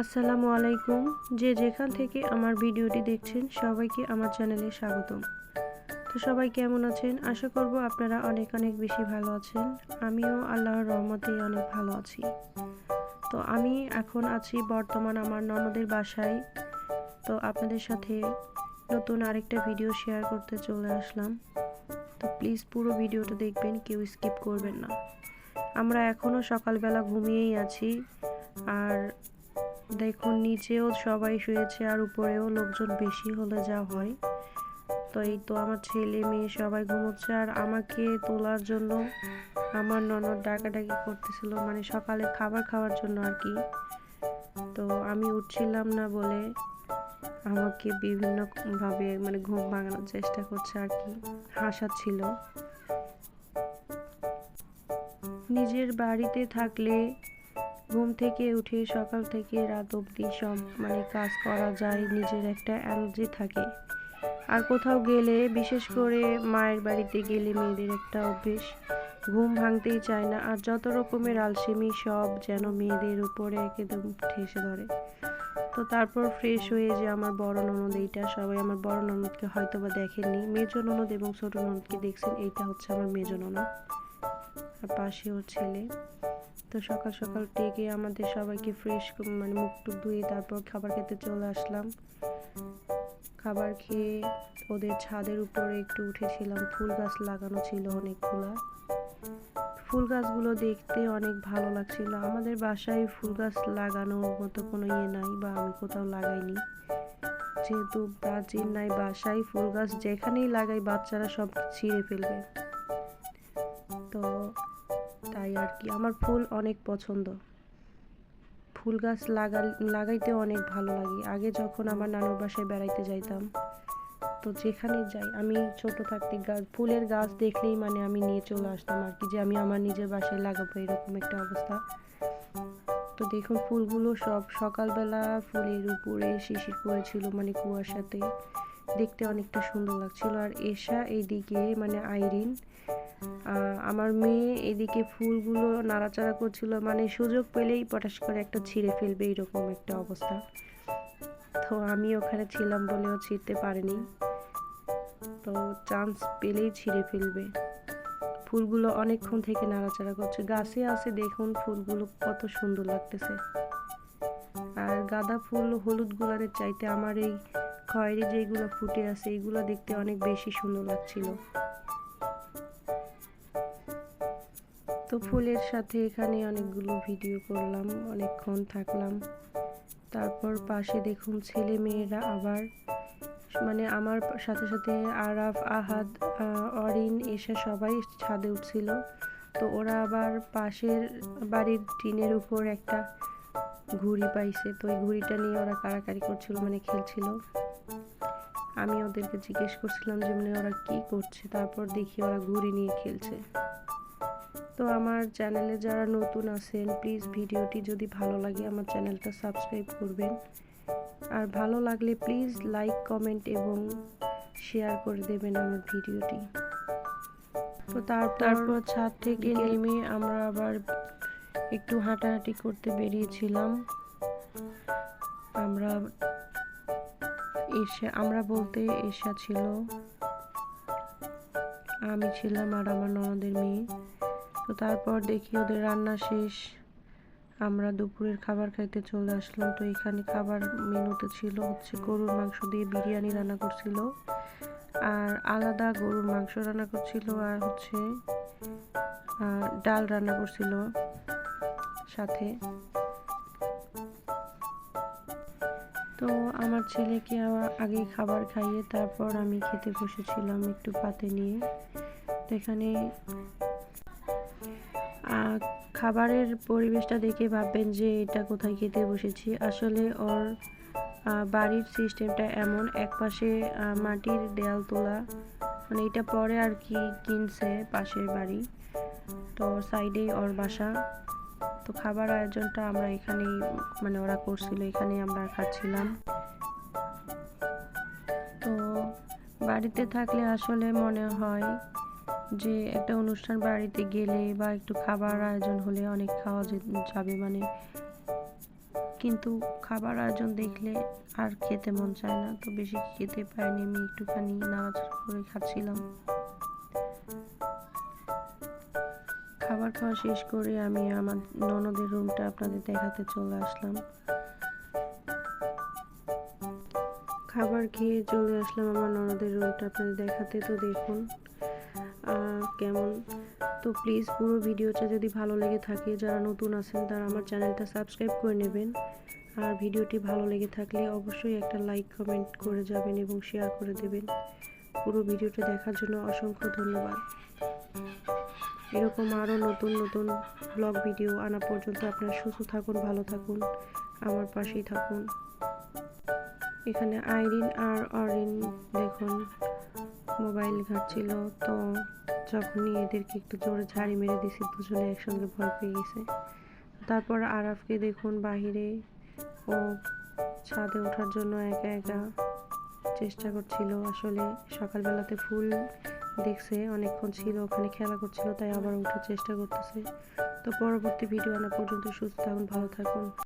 আসসালামু আলাইকুম। যে যেখান থেকে আমার ভিডিওটি দেখছেন, সবাইকে আমার চ্যানেলে স্বাগতম। তো সবাই কেমন আছেন? আশা করব আপনারা অনেক অনেক বেশি ভালো আছেন। আমিও আল্লাহর রহমতে অনেক ভালো আছি। তো আমি এখন আছি বর্তমান আমার ননদের বাসায়। তো আপনাদের সাথে নতুন আরেকটা ভিডিও শেয়ার করতে চলে আসলাম। তো প্লিজ পুরো ভিডিওটা দেখবেন, কেউ স্কিপ করবেন না। আমরা এখনও সকালবেলা ঘুমিয়েই আছি। আর দেখুন, নিচেও সবাই শুয়েছে আর উপরেও লোকজন বেশি হলে যা হয়। তো এই তো আমার ছেলে মেয়ে সবাই ঘুমোচ্ছে আর আমাকে তোলার জন্য আমার ননদ ডাকাডাকি করতেছিল মানে সকালে খাবার খাওয়ার জন্য আর কি। তো আমি উঠছিলাম না বলে আমাকে বিভিন্নভাবে মানে ঘুম ভাঙানোর চেষ্টা করছে আর কি, হাসাচ্ছিল। নিজের বাড়িতে থাকলে ঘুম থেকে উঠে সকাল থেকে রাত অবধি সব মানে কাজ করা যায়, নিজের একটা এনার্জি থাকে। আর কোথাও গেলে, বিশেষ করে মায়ের বাড়িতে গেলে মেয়েদের একটা অভ্যেস, ঘুম ভাঙতেই চায় না। আর যত রকমের আলসেমি, সব যেন মেয়েদের উপরে একদম ঠেসে ধরে। তো তারপর ফ্রেশ হয়ে যে আমার বড় ননদ এইটা, সবাই আমার বড় ননদকে হয়তো বা দেখেননি। মেজো ননদ এবং ছোট ননদকে দেখছেন, এইটা হচ্ছে আমার মেজো ননদ। আর পাশে ওর ছেলে। তো সকাল সকাল ডেকে আমাদের সবাইকে ফ্রেশ মানে মুখ টুক ধুয়ে তারপর খাবার খেতে চলে আসলাম। খাবার খেয়ে ওদের ছাদের উপরে একটু উঠেছিলাম, ফুল গাছ লাগানো ছিল অনেকগুলা। ফুল গাছগুলো দেখতে অনেক ভালো লাগছিল। আমাদের বাসায় ফুল গাছ লাগানোর মতো কোনো ইয়ে নাই বা আমি কোথাও লাগাইনি। যেহেতু প্রাচীন নাই বাসায় ফুল গাছ যেখানেই লাগাই বাচ্চারা সব ছিঁড়ে ফেলবে। তো তাই আর কি। আমার ফুল অনেক পছন্দ। ফুল গাছ লাগা লাগাইতে অনেক ভালো লাগে। আগে যখন আমার নানুর বাসায় বেড়াইতে যাইতাম, তো যেখানে যাই, আমি ছোট থাকতে গাছ ফুলের গাছ দেখলেই মানে আমি নিয়ে চলে আসতাম আর কি, যে আমি আমার নিজের বাসায় লাগাবো এরকম একটা অবস্থা। তো দেখুন, ফুলগুলো সব সকালবেলা ফুলের উপরে শিশির পড়েছিল মানে কুয়াশাতে। দেখতে অনেকটা সুন্দর লাগছিল। আর এশা এইদিকে মানে আইরিন আমার মেয়ে এদিকে ফুলগুলো নাড়াচাড়া করছিল মানে সুযোগ পেলেই পটাশ করে একটা ছিঁড়ে ফেলবে এরকম একটা অবস্থা। তো আমি ওখানে ছিলাম বলেও ছিঁড়তে পারিনি। তো চান্স পেলেই ছিঁড়ে ফেলবে। ফুলগুলো অনেকক্ষণ থেকে নাড়াচাড়া করছে। গাছে আছে দেখুন ফুলগুলো কত সুন্দর লাগতেছে। আর গাঁদা ফুল হলুদ গুলারের চাইতে আমার এই খয়েরি যেগুলো ফুটে আছে এইগুলো দেখতে অনেক বেশি সুন্দর লাগছিল। তো ফুলের সাথে এখানে অনেকগুলো ভিডিও করলাম, অনেকক্ষণ থাকলাম। তারপর পাশে দেখুন ছেলে মেয়েরা আবার মানে আমার সাথে সাথে আরাফ, আহাদ অরিন এসে সবাই ছাদে উঠছিল। তো ওরা আবার পাশের বাড়ির টিনের উপর একটা ঘুড়ি পাইছে। তো ওই ঘুড়িটা নিয়ে ওরা কারাকারি করছিল মানে খেলছিল। আমি ওদেরকে জিজ্ঞেস করছিলাম যে মানে ওরা কি করছে? তারপর দেখি ওরা ঘুড়ি নিয়ে খেলছে। তো আমার চ্যানেলে যারা নতুন আছেন প্লিজ ভিডিওটি যদি ভালো লাগে আমার চ্যানেলটা সাবস্ক্রাইব করবেন। আর ভালো লাগলে প্লিজ লাইক কমেন্ট এবং শেয়ার করে দেবেন আমার ভিডিওটি। তো তারপর ছাদ থেকে নেমে আমরা আবার একটু হাঁটাহাঁটি করতে বেরিয়েছিলাম। আমরা এসে আমরা বলতে এসা ছিল আমি ছিলাম আর আমার ননদের মেয়ে। তো তারপর দেখি ওদের রান্না শেষ। আমরা দুপুরের খাবার খাইতে চলে আসলাম। তো এখানে খাবার মেনুতে ছিল হচ্ছে গরুর মাংস দিয়ে বিরিয়ানি রান্না করছিল আর আলাদা গরুর মাংস রান্না করছিল আর হচ্ছে ডাল রান্না করছিল সাথে। তো আমার ছেলেকে আগে খাবার খাইয়ে তারপর আমি খেতে বসেছিলাম একটু পাতে নিয়ে। তো এখানে খাবারের পরিবেশটা দেখে ভাববেন যে এটা কোথায় খেতে বসেছি। আসলে ওর বাড়ির সিস্টেমটা এমন, এক পাশে মাটির দেয়াল তোলা মানে এটা পরে আর কি কিনছে পাশের বাড়ি। তো সাইডেই ওর বাসা। তো খাবার আয়োজনটা আমরা এখানেই মানে ওরা করছিল, এখানেই আমরা খাচ্ছিলাম। তো বাড়িতে থাকলে আসলে মনে হয় যে একটা অনুষ্ঠান বাড়িতে গেলে বা একটু খাবার আয়োজন হলে অনেক খাওয়া যাবে মানে। কিন্তু খাবার আয়োজন দেখলে আর খেতে মন চায় না, তো বেশি খেতে পারিনি আমি একটুখানি, নাড়াচাড়া করে খাচ্ছিলাম। খাবার খাওয়া শেষ করে আমি আমার ননদের রুমটা আপনাদের দেখাতে চলে আসলাম। খাবার খেয়ে চলে আসলাম আমার ননদের রুমটা আপনাদের দেখাতে, তো দেখুন। কেমন? তো প্লিজ পুরো ভিডিওটা যদি ভালো লেগে থাকে, যারা নতুন আছেন তারা আমার চ্যানেলটা সাবস্ক্রাইব করে নেবেন। আর ভিডিওটি ভালো লেগে থাকলে অবশ্যই একটা লাইক কমেন্ট করে যাবেন এবং শেয়ার করে দেবেন। পুরো ভিডিওটা দেখার জন্য অসংখ্য ধন্যবাদ। এরকম আরও নতুন নতুন ব্লগ ভিডিও আনা পর্যন্ত আপনারা সুস্থ থাকুন, ভালো থাকুন, আমার পাশেই থাকুন। এখানে আইরিন আর অরিন দেখুন মোবাইল ঘাটছিল, তো যখনই এদেরকে একটু জোরে ঝাড়ি মেরে দিছি, দুজনে একসঙ্গে ভয় পেয়ে গেছে। তারপর আরাফকে দেখুন বাহিরে, ও ছাদে ওঠার জন্য একা একা চেষ্টা করছিল। আসলে সকালবেলাতে ফুল দেখছে, অনেকক্ষণ ছিল, ওখানে খেলা করছিল, তাই আবার ওঠার চেষ্টা করতেছে। তো পরবর্তী ভিডিও আনা পর্যন্ত সুস্থ থাকুন, ভালো থাকুন।